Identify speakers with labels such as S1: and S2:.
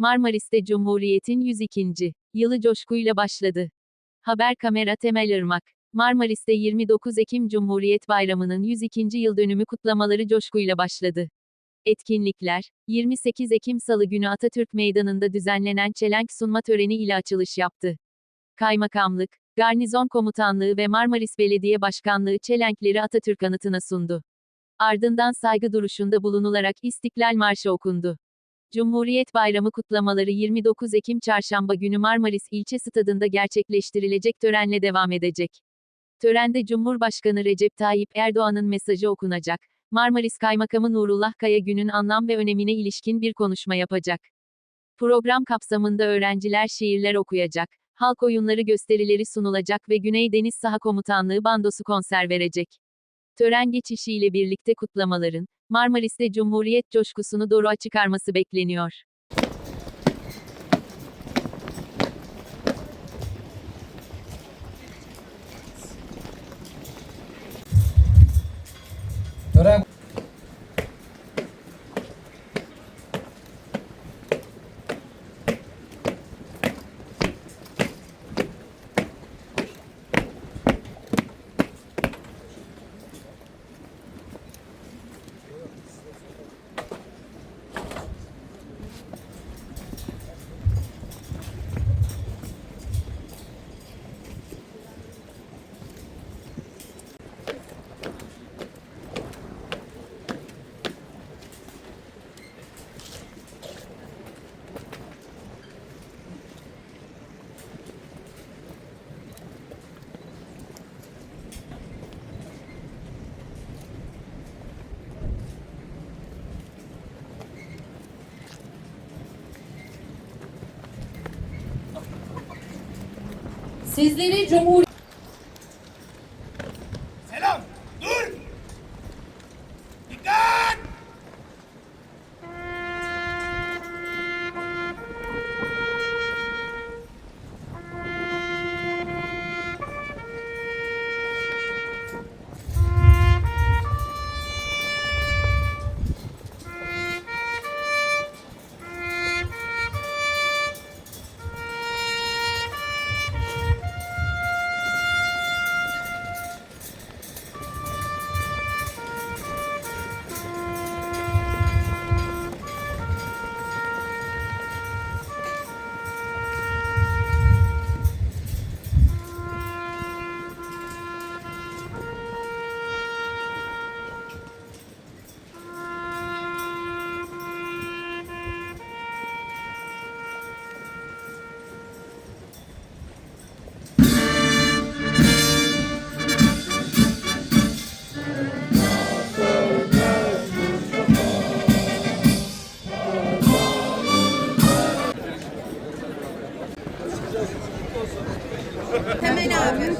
S1: Marmaris'te Cumhuriyet'in 102. yılı coşkuyla başladı. Haber kamera Temel Irmak. Marmaris'te 29 Ekim Cumhuriyet Bayramı'nın 102. yıl dönümü kutlamaları coşkuyla başladı. Etkinlikler, 28 Ekim Salı günü Atatürk Meydanı'nda düzenlenen çelenk sunma töreni ile açılış yaptı. Kaymakamlık, Garnizon Komutanlığı ve Marmaris Belediye Başkanlığı çelenkleri Atatürk anıtına sundu. Ardından saygı duruşunda bulunularak İstiklal Marşı okundu. Cumhuriyet Bayramı kutlamaları 29 Ekim Çarşamba günü Marmaris İlçe Stadında gerçekleştirilecek törenle devam edecek. Törende Cumhurbaşkanı Recep Tayyip Erdoğan'ın mesajı okunacak. Marmaris Kaymakamı Nurullah Kaya günün anlam ve önemine ilişkin bir konuşma yapacak. Program kapsamında öğrenciler şiirler okuyacak, halk oyunları gösterileri sunulacak ve Güney Deniz Saha Komutanlığı bandosu konser verecek. Tören geçişiyle birlikte kutlamaların, Marmaris'te Cumhuriyet coşkusunu doruğa çıkarması bekleniyor.
S2: Sizleri Cumhur
S3: Temel abi.